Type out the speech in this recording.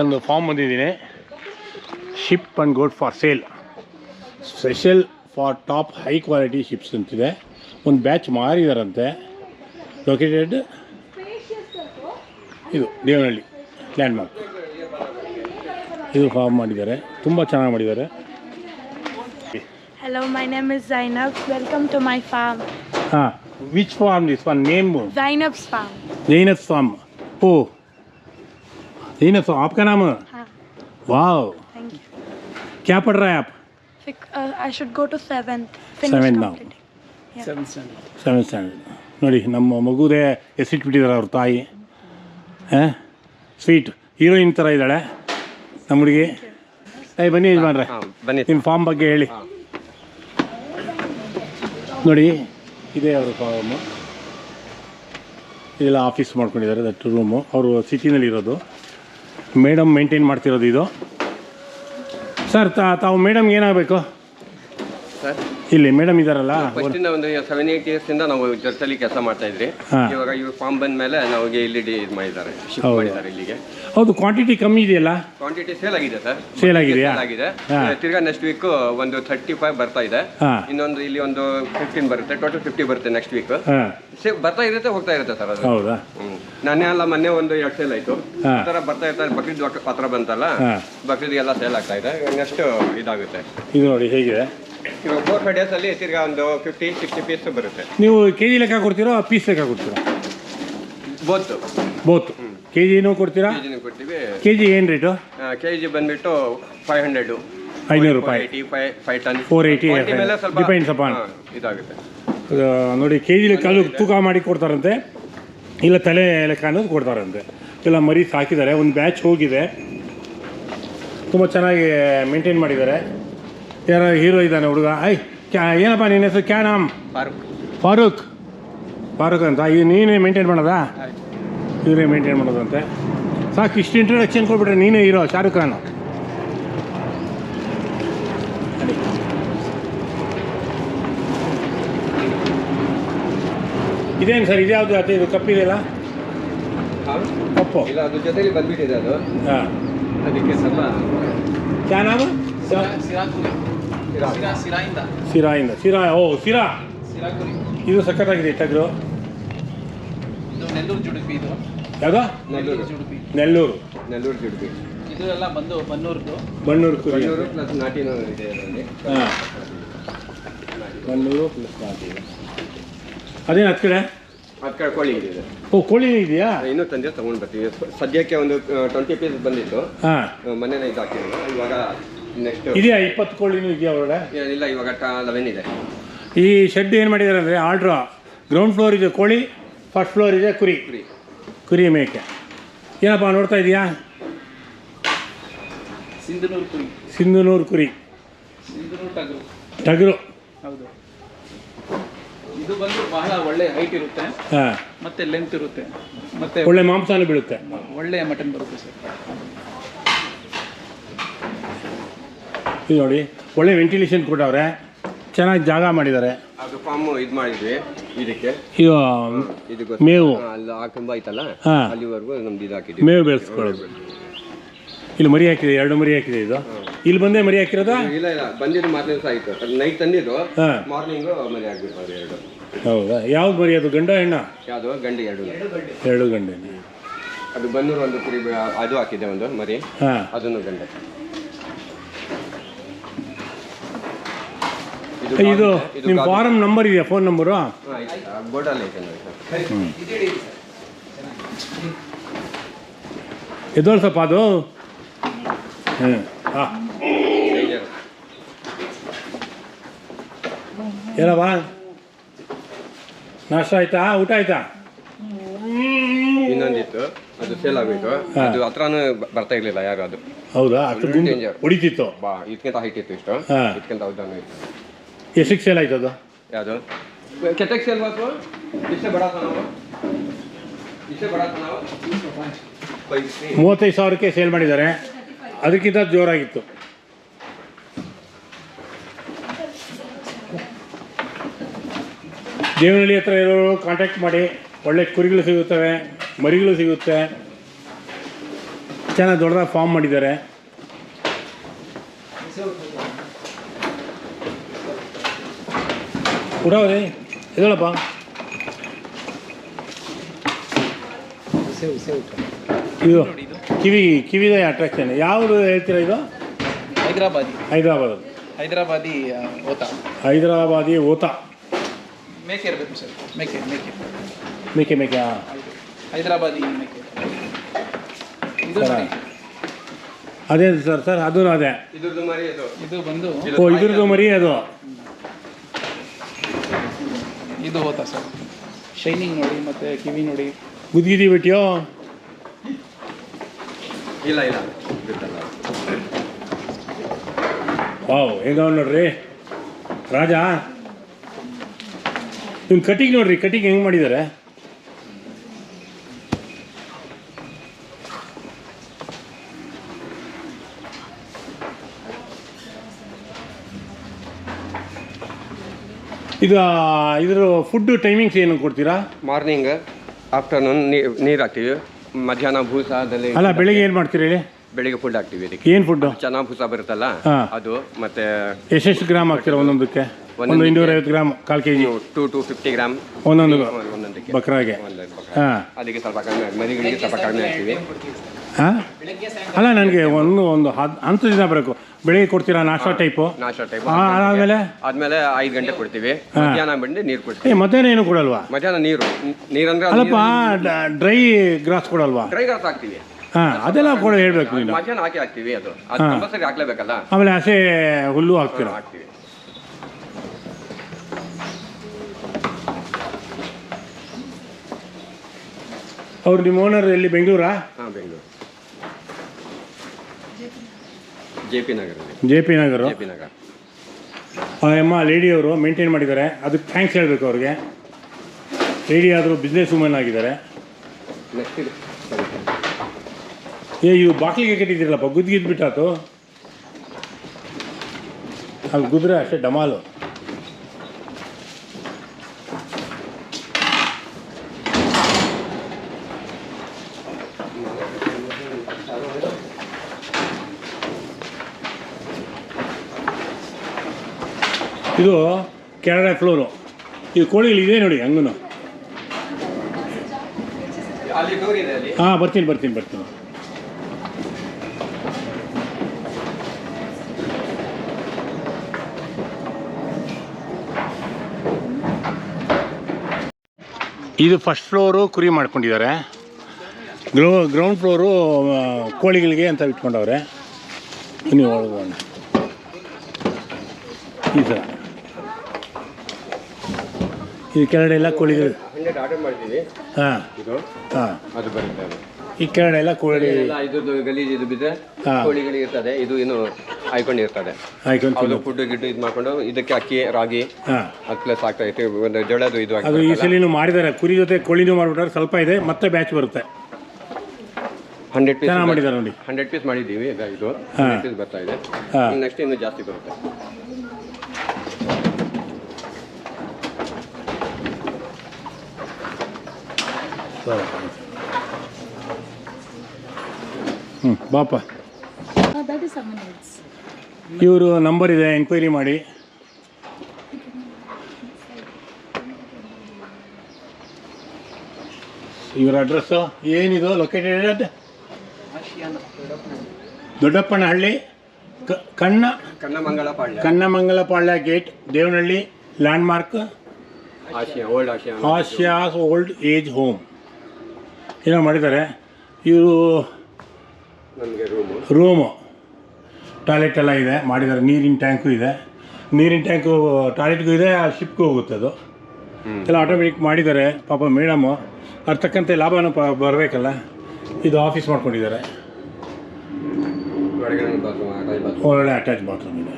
ಒಂದು ಫಾರ್ಮ್ ಬಂದಿದ್ದೀನಿ. Sheep and goat for sale special for top high quality sheeps ಅಂತಿದೆ. ಒಂದು ಬ್ಯಾಚ್ ಮಾರಿದಾರಂತೆ. ಲೊಕೇಟೆಡ್ ಇದು ದೇವನಹಳ್ಳಿ ಲ್ಯಾಂಡ್ಮಾರ್ಕ್ ಇದು ಫಾರ್ಮ್ ಮಾಡಿದ್ದಾರೆ. ತುಂಬ ಚೆನ್ನಾಗಿ ಮಾಡಿದ್ದಾರೆ. Hello my name is Zainab welcome to my farm ಹಾಂ which farm this one name Zainab's farm Zainab's farm O O जैनत farm आपका नाम है हाँ, वाह thank you. क्या पढ़ रहा है आप Fic- Uh, I should go to seventh. Seventh now. completing. Seventh standard ನೋಡಿ ನಮ್ಮ ಮಗುದೇ ಎಸಿಟ್ಬಿಟ್ಟಿದ್ದಾರೆ ಅವ್ರ ತಾಯಿ ಹಾಂ ಸ್ವೀಟ್ ಹೀರೋಯಿನ್ ಥರ ಇದ್ದಾಳೆ ನಮ್ಮ ಹುಡುಗಿ ಏಯ್ ಬನ್ನಿ ಯಜಮಾನ್ರೆ ಹಾಂ ಬನ್ನಿ ನಿಮ್ಮ ಫಾರ್ಮ್ ಬಗ್ಗೆ ಹೇಳಿ ನೋಡಿ ಇದೇ ಅವ್ರ ಫಾರ್ಮು ಇದೆಲ್ಲ ಆಫೀಸ್ ಮಾಡ್ಕೊಂಡಿದ್ದಾರೆ ದಟ್ ರೂಮು ಅವರು ಸಿಟಿನಲ್ಲಿ ಇರೋದು ಮೇಡಮ್ ಮೇಂಟೈನ್ ಮಾಡ್ತಿರೋದು ಇದು? ಸರ್ ತಾವು ಮೇಡಮ್ಗೆ ಏನಾಗಬೇಕು? ಇಲ್ಲಿ ಮೇಡಮ್ ಇದಾರಲ್ಲ? ಫಸ್ಟ್ ಇಂದ ಒಂದು ಸೆವೆನ್ ಏಟ್ ಇಯರ್ಸ್ ಇಂದ ನಾವು ಚರ್ಚಲ್ಲಿ ಕೆಲಸ ಮಾಡ್ತಾ ಇದ್ರಿ. ಇವಾಗ ಇವ್ರು ಫಾರ್ಮ್ ಬಂದ ಮೇಲೆ ನಮಗೆ ಇಲ್ಲಿ ಇದು ಮಾಡಿದ್ದಾರೆ ಶಿಫ್ಟ್ ಮಾಡಿದ್ದಾರೆ ಇಲ್ಲಿಗೆ. ಹೌದು ಕ್ವಾಂಟಿಟಿ ಕಮ್ಮಿ ಇದೆಯಲ್ಲ? ಕ್ವಾಂಟಿಟಿ ಸೇಲ್ ಆಗಿದೆ ಸರ್. ಆಗಿದೆಯಾ? ಸೇಲ್ ಆಗಿದೆ. ತಿರ್ಗಾ ನೆಕ್ಸ್ಟ್ ವೀಕ್ ಒಂದು ಥರ್ಟಿ ಫೈವ್ ಬರ್ತಾ ಇದೆ. ಇನ್ನೊಂದು ಇಲ್ಲಿ ಒಂದು ಫಿಫ್ಟೀನ್ ಬರುತ್ತೆ ಟೋಟಲ್ ಫಿಫ್ಟಿ ಬರುತ್ತೆ ನೆಕ್ಸ್ಟ್ ವೀಕ್ ಬರ್ತಾ ಇರುತ್ತೆ ಹೋಗ್ತಾ ಇರುತ್ತೆ ಸರ್ ಅದು. ಹೌದಾ. ನಾನೇ ಅಲ್ಲ ಮೊನ್ನೆ ಒಂದು ಎರಡು ಸೇಲ್ ಆಯ್ತು. ಥರ ಬರ್ತಾ ಇರ್ತಾರೆ ಬಕ್ರೀದ್ ಪತ್ರ ಬಂತಲ್ಲ ಬಕ್ರೀದ್ ಎಲ್ಲ ಸೇಲ್ ಆಗ್ತಾ ಇದೆ. ನೆಕ್ಸ್ಟ್ ಇದಾಗುತ್ತೆ. ಇದು ನೋಡಿ ಹೇಗಿದೆ. ಇವಾಗ ಫೋರ್ ಫೈವ್ ಡೇಸ್ ಅಲ್ಲಿ ತಿರ್ಗಾ ಒಂದು ಫಿಫ್ಟಿ ಸಿಕ್ಸ್ಟಿ ಪೀಸ್ ಬರುತ್ತೆ. ನೀವು ಕೆ ಜಿ ಲೆಕ್ಕ ಕೊಡ್ತೀರಾ ಪೀಸ್ ಲೆಕ್ಕ ಕೊಡ್ತೀರಾ? ಬೋತ್ ಬೋತ್ ಕೆ ಜಿನೂ ಕೊಡ್ತೀರಾ? ಕೊಡ್ತೀವಿ. ಕೆ ಜಿ ಏನು ರೇಟು ಕೆ ಜಿ ಬಂದ್ಬಿಟ್ಟು ಫೈವ್ ಹಂಡ್ರೆಡ್ ಐನೂರು ರೂಪಾಯಿ. ಏಯ್ಟಿ ಫೈವ್ ಫೈವ್ ಟನ್ 480, ಮೇಲೆ ಸ್ವಲ್ಪ upon. ಇದಾಗುತ್ತೆ. ನೋಡಿ ಕೆ ಜಿ ಲೆಕ್ಕ ತೂಕ ಮಾಡಿ ಕೊಡ್ತಾರಂತೆ. ಇಲ್ಲ ತಲೆ ಲೆಕ್ಕ ಅನ್ನೋದು ಕೊಡ್ತಾರಂತೆ. ಇಲ್ಲ ಮರಿ ಸಾಕಿದ್ದಾರೆ ಒಂದು ಬ್ಯಾಚ್ ಹೋಗಿದೆ. ತುಂಬ ಚೆನ್ನಾಗಿ ಮೇಂಟೈನ್ ಮಾಡಿದ್ದಾರೆ. ಯಾರ ಹೀರೋ ಇದ್ದಾನೆ ಹುಡುಗ. ಐ ಕ್ಯಾ ಏನಪ್ಪ ನಿನ್ನ ಹೆಸರು? ಕ್ಯಾ ನಾಮ್ ಫಾರೂಕ್. ಫಾರೂಕ್. ಫಾರೂಕ್ ಅಂತ. ಈಗ ನೀನೇ ಮೇಂಟೈನ್ ಮಾಡೋದಾ? ಇವರೇ ಮೇಂಟೈನ್ ಮಾಡೋದಂತೆ. ಸಾಕು ಇಷ್ಟು ಇಂಟ್ರಡಕ್ಷನ್ ಕೊಡ್ಬಿಟ್ರೆ ನೀನೇ ಹೀರೋ ಶಾರುಖ್ ಖಾನ್. ಇದೇನು ಸರ್ ಇದ್ಯಾವುದು ಅದೇ ಇದು ಕಪ್ಪಿದೆಯಲ್ಲ? ಕಪ್ಪು. ಇಲ್ಲ ಅದ್ರ ಜೊತೆಲಿ ಬಂದ್ಬಿಟ್ಟಿದೆ ಅದು. ಹಾಂ. ಅದಕ್ಕೆ ಸ್ವಲ್ಪ ಕ್ಯಾ ನಾಮ ಸಿರಾಯಿಂದ ಸಿರಾ ಓ ಸಿರಾ ಇದು ಸಖತ್ತಾಗಿದೆ ಟಗ್ರು ಇದು ನೆಲ್ಲೂರು ಜುಡುಪಿ ಇದು. ಯಾವ್ದು? ನೆಲ್ಲೂರು ಜುಡುಪಿ. ನೆಲ್ಲೂರು. ನೆಲ್ಲೂರು ಜುಡುಪಿ. ಇದು ಎಲ್ಲ ಬಂದು ಬನ್ನೂರ್ದು. ಬಣ್ಣೂರು ಕುರಿ. ಪ್ಲಸ್ ನಾಟಿನೂ ಇದೆ ಅದರಲ್ಲಿ. ಹಾಂ. ಬಣ್ಣೂರು ಪ್ಲಸ್ ನಾಟಿ ಅದೇನು ಹತ್ತು ಕಡೆ? ಅದ್ ಕಡೆ ಕೋಳಿ ಇದೆ ಓ ಕೋಳಿ ಇದೆಯಾ? ಇನ್ನೂ ತಂದೆ ತಗೊಂಡು ಬರ್ತೀವಿ ಸದ್ಯಕ್ಕೆ ಒಂದು ಟ್ವೆಂಟಿ ಪೀಸ್ ಬಂದಿತ್ತು. ಹಾಂ. ಮೊನ್ನೆ ಇದು ಹಾಕಿದ್ರು. ಇವಾಗ ನೆಕ್ಸ್ಟ್ ಇದೆಯಾ ಇಪ್ಪತ್ತು ಕೋಳಿನೂ ಇದೆಯಾ ಇಲ್ಲ ಇವಾಗ ಲೆವೆನ್ ಇದೆ. ಈ ಶೆಡ್ ಏನು ಮಾಡಿದ್ದಾರೆ ಅಂದರೆ ಆರ್ಡ್ರು ಗ್ರೌಂಡ್ ಫ್ಲೋರ್ ಇದೆ ಕೋಳಿ ಫಸ್ಟ್ ಫ್ಲೋರ್ ಇದೆ ಕುರಿ. ಕುರಿ. ಕುರಿ ಮೇಕೆ. ಏನಪ್ಪ ನೋಡ್ತಾ ಇದೆಯಾ? ಸಿಂಧನೂರು ಕುರಿ. ಸಿಂಧನೂರು ಕುರಿ. ಸಿಂಧನೂರು ಟಗರು. ಟಗರು. ಹೌದು. ಇದು ಬಂದು ಬಹಳ ಒಳ್ಳೆ ಹೈಟ್ ಇರುತ್ತೆ. ಹಾಂ. ಮತ್ತೆ ಲೆಂತ್ ಇರುತ್ತೆ. ಮತ್ತೆ ಒಳ್ಳೆ ಮಾಂಸನೂ ಬೀಳುತ್ತೆ. ಒಳ್ಳೆ ಮಟನ್ ಬರುತ್ತೆ ಸರ್. ಇದು ನೋಡಿ. ಒಳ್ಳೆ ವೆಂಟಿಲೇಷನ್ ಕೊಟ್ಟವ್ರೆ. ಚೆನ್ನಾಗಿ ಜಾಗ ಮಾಡಿದ್ದಾರೆ. ಅದು ಫಾರ್ಮ್ ಇದು ಮಾಡಿದ್ವಿ ಇದಕ್ಕೆ. ಇದು ಇದಕ್ಕೆ ಮೇವು. ಅಲ್ಲಿ ಆ ಕಂಬ ಐತಲ್ಲ? ಅಲ್ಲಿವರೆಗೂ ನಮ್ದು ಇದು ಹಾಕಿದ್ವಿ ಮೇವು ಬೆಳೆಸ್ಕೊಳ್ಳೋದು. ಇಲ್ಲಿ ಮರಿ ಹಾಕಿದೆ ಎರಡು ಮರಿ ಹಾಕಿದೆ ಇದು. ಇಲ್ಲಿ ಬಂದೇ ಮರಿ ಹಾಕಿರೋದಾ? ಇಲ್ಲ ಇಲ್ಲ ಬಂದಿದ್ದು ಮಾರನೇ ದಿವಸ ಆಯ್ತು. ನೈಟ್ ತಂದಿದ್ದು. ಹಾಂ. ಮಾರ್ನಿಂಗು ಮನೆ ಆಗ್ಬಿಟ್ಟು ಅದು ಎರಡು. ಹೌದಾ? ಯಾವ್ದು ಮರಿ ಅದು? ಗಂಡ ಹೆಣ್ಣ? ಯಾವುದು? ಗಂಡು ಎರಡು. ಎರಡು ಗಂಡ. ಅದು ಬನ್ನೂರು ಒಂದು ಕುರಿ ಬ- ಅದು ಹಾಕಿದೆ ಒಂದು ಮರಿ. ಹಾಂ. ಅದನ್ನು ಗಂಡ. ಇದು ನಿಮ್ಮ ಫಾರಂ ನಂಬರ್ ಇದೆಯಾ ಫೋನ್ ನಂಬರು? ಬೋರ್ಡಲ್ಲಿ ಐತೆ ನೋಡಿ ಅದು? ಹಾಂ. ಏನಪ್ಪ ನಾಷ್ಟ ಆಯ್ತಾ? ಊಟ ಆಯ್ತಾ? ಇನ್ನೊಂದಿತ್ತು. ಅದು ಸೇಲ್ ಆಗ್ಬಿಟ್ಟು ಅದು ಹತ್ರನೂ ಬರ್ತಾ ಇರ್ಲಿಲ್ಲ ಯಾರು ಅದು. ಹೌದಾ? ಹೊಡಿತಿತ್ತು. ಬಾ ಇದಕ್ಕಿಂತ ಹೈಟ್ ಇತ್ತು ಇಷ್ಟು. ಹಾ. ಇದಕ್ಕಿಂತ ಉದ್ದಾನು ಇತ್ತು. ಎಷ್ಟಕ್ಕೆ ಸೇಲ್ ಆಯ್ತು ಅದು. ಯಾವುದು? ಕೆಟಕ್ ಸೇಲ್ ಬಾತು ಇಷ್ಟೇ ಬಡ ಇಷ್ಟೇ ಬಡ ಮೂವತ್ತೈದು ಸಾವಿರಕ್ಕೆ ಸೇಲ್ ಮಾಡಿದ್ದಾರೆ. ಅದಕ್ಕಿಂತ ಜೋರಾಗಿತ್ತು. ದೇವನಹಳ್ಳಿ ಹತ್ರ ಇರೋರು ಕಾಂಟ್ಯಾಕ್ಟ್ ಮಾಡಿ. ಒಳ್ಳೆ ಕುರಿಗಳು ಸಿಗುತ್ತವೆ ಮರಿಗಳು ಸಿಗುತ್ತೆ. ಚೆನ್ನಾಗಿ ದೊಡ್ಡದಾಗಿ ಫಾರ್ಮ್ ಮಾಡಿದ್ದಾರೆ. ಉಡಾವ್ರಿ ಇದಳಪ್ಪ ಇದು ಕಿವಿ ಕಿವಿದ ಅಟ್ರಾಕ್ಷನ್ ಯಾವುದು ಹೇಳ್ತೀರಾ ಇದು? ಹೈದರಾಬಾದಿ. ಹೈದರಾಬಾದ್. ಹೈದರಾಬಾದಿ ಓತ. ಹೈದರಾಬಾದಿ ಓತಾ. ಮೇಕೆ ಇರಬೇಕು ಸರ್. ಮೇಕೆ ಮೇಕೆ. ಮೇಕೆ ಮೇಕೆ ಹಾಂ ಹೈದರಾಬಾದಿ ಮೇಕೆ. ಇದು ಅದೇ ಸರ್ ಸರ್ ಅದು ಅದೇ ಇದ್ರದ್ದು ಮರಿ ಅದು. ಇದು ಬಂದು ಓ ಇದ್ರದ್ದು ಮರಿ ಅದು. ಇದು ಹೋತ ಸರ್. ಶೈನಿಂಗ್ ನೋಡಿ ಮತ್ತೆ ಕಿವಿ ನೋಡಿ. ಗುದ್ಗಿದಿ ಬಿಟ್ಟಿಯೋ ಇಲ್ಲ ಇಲ್ಲ. ಬಿಟ್ಟಲ್ಲ. ವಾವ್ ಹೆಂಗ ನೋಡ್ರಿ? ರಾಜ? ನಿಮ್ಮ ಕಟಿಂಗ್ ನೋಡ್ರಿ ಕಟಿಂಗ್ ಹೆಂಗೆ ಮಾಡಿದ್ದಾರೆ ಇದು ಇದ್ರ ಫುಡ್ ಟೈಮಿಂಗ್ಸ್ ಏನು ಕೊಡ್ತೀರಾ? ಮಾರ್ನಿಂಗ್ ಆಫ್ಟರ್ನೂನ್ ನೀರು ಹಾಕ್ತೀವಿ. ಮಧ್ಯಾಹ್ನ ಭೂಸ ಅದಲ್ಲಿ ಅಲ್ಲ ಬೆಳಿಗ್ಗೆ ಏನು ಮಾಡ್ತೀರಿ ಹೇಳಿ? ಬೆಳಿಗ್ಗೆ ಫುಡ್ ಹಾಕ್ತೀವಿ ಇದಕ್ಕೆ. ಏನು ಫುಡ್ ಚೆನ್ನಾಗಿ ಭೂಸ ಬರುತ್ತಲ್ಲ ಅದು ಮತ್ತೆ ಎಷ್ಟೆಷ್ಟು ಗ್ರಾಮ್ ಹಾಕ್ತೀರಾ ಒಂದೊಂದಕ್ಕೆ? ಒಂದು ಇನ್ನೂರ ಐವತ್ತು ಗ್ರಾಮ್ ಕಾಲು KG. Two two fifty gram. ಒಂದೊಂದು ಒಂದೊಂದಕ್ಕೆ. ಬಕ್ರಾಗೆ. ಅದಕ್ಕೆ ಸ್ವಲ್ಪ ಕಡಿಮೆ ಮರಿಗಳಿಗೆ ಸ್ವಲ್ಪ ಕಡಿಮೆ ಹಾಕ್ತೀವಿ. ಹಾಂ? ಅಲ್ಲ ನನಗೆ ಒಂದು ಒಂದು ಹತ್ತು ದಿನ ಬರಬೇಕು ಬೆಳಿಗ್ಗೆ ಕೊಡ್ತೀರಾ ನಾಷ್ಟಾ ಟೈಪು ನಾಶ ಟೈಪ್ ಆಮೇಲೆ ಆದ್ಮೇಲೆ? ಐದು ಗಂಟೆ ಕೊಡ್ತೀವಿ. ಮಧ್ಯಾಹ್ನ ಬಂದು ನೀರು ಕೊಡ್ತೀವಿ ಏ ಮಧ್ಯಾಹ್ನ ಏನು ಕೊಡಲ್ವಾ? ಮಧ್ಯಾಹ್ನ ನೀರು. ನೀರಂದ್ರೆ ಅಲ್ಲಪ್ಪ ಡ್ರೈ ಗ್ರಾಸ್ ಕೊಡಲ್ವಾ? ಡ್ರೈ ಗ್ರಾಸ್ ಹಾಕ್ತೀವಿ. ಹಾಂ ಅದೆಲ್ಲ ಕೂಡ ಹೇಳ್ಬೇಕು ನೀನು. ಮಧ್ಯಾಹ್ನ ಹಾಕಿ ಹಾಕ್ತೀವಿ ಅದು. ಅದು ಹಾ. ಕಂಪಲ್ಸರಿ ಹಾಕ್ಲೇಬೇಕಲ್ಲ? ಆಮೇಲೆ ಹಸೆ ಹುಲ್ಲು ಹಾಕ್ತೀರಾ? ಹಾಕ್ತೀವಿ. ಅವ್ರು ನಿಮ್ಮ ಓನರ್ ಎಲ್ಲಿ ಬೆಂಗಳೂರಾ? ಹಾಂ ಬೆಂಗಳೂರು. ಜೆ ಪಿ ನಗರಲ್ಲಿ J P Nagar. J P Nagar. ಅಮ್ಮ ಲೇಡಿಯವರು ಮೇಂಟೈನ್ ಮಾಡಿದ್ದಾರೆ. ಅದಕ್ಕೆ ಥ್ಯಾಂಕ್ಸ್ ಹೇಳಬೇಕು ಅವ್ರಿಗೆ. ಲೇಡಿ ಆದರೂ ಬಿಸ್ನೆಸ್ ವುಮೆನ್ ಆಗಿದ್ದಾರೆ. ಏ ಇವು ಬಾಕ್ಲಿಗೆ ಕಟ್ಟಿದ್ದೀರಲ್ಲಪ್ಪ ಗುದ್ಗಿದ್ ಬಿಟ್ಟಾತು. ಅಲ್ಲಿ ಗುದ್ರೆ ಅಷ್ಟೇ ಡಮಾಲು. ಇದು ಕೆನಡಾ ಫ್ಲೋರು ಇದು ಕೋಳಿಗಳು ಇದೆ ನೋಡಿ ಹಂಗೂ ಅಲ್ಲಿ ಡೋರ್ ಇದೆ ಅಲ್ಲಿ. ಹಾಂ ಬರ್ತೀನಿ ಬರ್ತೀನಿ ಬರ್ತೀನಿ. ಇದು ಫಸ್ಟ್ ಫ್ಲೋರು ಕುರಿ ಮಾಡ್ಕೊಂಡಿದ್ದಾರೆ. ಗ್ರೌ ಗ್ರೌಂಡ್ ಫ್ಲೋರು ಕೋಳಿಗಳಿಗೆ ಅಂತ ಇಟ್ಕೊಂಡವ್ರೆ ನೀವು ಒಳಗೋಣ ಈ ಥರ ಇದು ಕೆಳಗಡೆ ಎಲ್ಲ ಕೋಳಿಗಳು ಹಾಂ. ಹಾಂ. ಈ ಕೆಳಗಡೆ ಎಲ್ಲ ಕೋಳಿ ಇದ್ರದ್ದು ಗಲೀಜು ಇದು ಬಿದ್ದರೆ ಕೋಳಿಗಳು ಇರ್ತದೆ. ಇದು ಇನ್ನು ಆಯ್ಕೊಂತ ಅದು ಫುಡ್ ಗಿಡ್ ಇದು ಮಾಡ್ಕೊಂಡು ಇದಕ್ಕೆ ಅಕ್ಕಿ ರಾಗಿ ಪ್ಲಸ್ ಆಗ್ತಾ ಇತ್ತು ಒಂದು ಜೋಳದು ಇದು ಅದು ಈ ಸಲಿನೂ ಮಾಡಿದ್ದಾರೆ. ಕುರಿ ಜೊತೆ ಕೋಳಿನೂ ಮಾಡಿಬಿಟ್ರೆ ಸ್ವಲ್ಪ ಇದೆ ಮತ್ತೆ ಬ್ಯಾಚ್ ಬರುತ್ತೆ. ಹಂಡ್ರೆಡ್ ಪೀಸ್ ಮಾಡಿದ್ದಾರೆ ನೋಡಿ. ಹಂಡ್ರೆಡ್ ಪೀಸ್ ಮಾಡಿದ್ದೀವಿ ಇದು. ಪೀಸ್ ಬರ್ತಾ ಇದೆ. ನೆಕ್ಸ್ಟ್ ಇನ್ನು ಜಾಸ್ತಿ ಬರುತ್ತೆ. ಹ್ಞೂ ಬಾಪ. ಇವರು ನಂಬರ್ ಇದೆ ಎನ್ಕ್ವೈರಿ ಮಾಡಿ. ಇವರ ಅಡ್ರೆಸ್ಸು ಏನಿದು? ಲೊಕೇಟೆಡ್ ದೊಡ್ಡಪ್ಪನಹಳ್ಳಿ ಕಣ್ಣ Kannamangala Palya Kannamangalapalya gate Devanahalli landmark Ashiya old Ashiya. Ashiya's old age home ಏನೋ ಮಾಡಿದ್ದಾರೆ. ಇವರು ನಮಗೆ ರೂಮು ರೂಮು. ಟಾಯ್ಲೆಟ್ ಎಲ್ಲ ಇದೆ ಮಾಡಿದ್ದಾರೆ. ನೀರಿನ ಟ್ಯಾಂಕು ಇದೆ. ನೀರಿನ ಟ್ಯಾಂಕು ಟಾಯ್ಲೆಟ್ಗೂ ಇದೆ ಆ ಶಿಪ್ಗೂ ಹೋಗುತ್ತೆ ಅದು. ಎಲ್ಲ ಆಟೋಮೆಟಿಕ್ ಮಾಡಿದ್ದಾರೆ. ಪಾಪ ಮೇಡಮು ಅದ್ರ ತಕ್ಕಂತೆ ಲಾಭನೂ ಪ ಬರಬೇಕಲ್ಲ. ಇದು ಆಫೀಸ್ ಮಾಡ್ಕೊಂಡಿದ್ದಾರೆ. ಒಳ್ಳೆ ಅಟ್ಯಾಚ್ ಬಾತ್ರೂಮ್ ಇದೆ.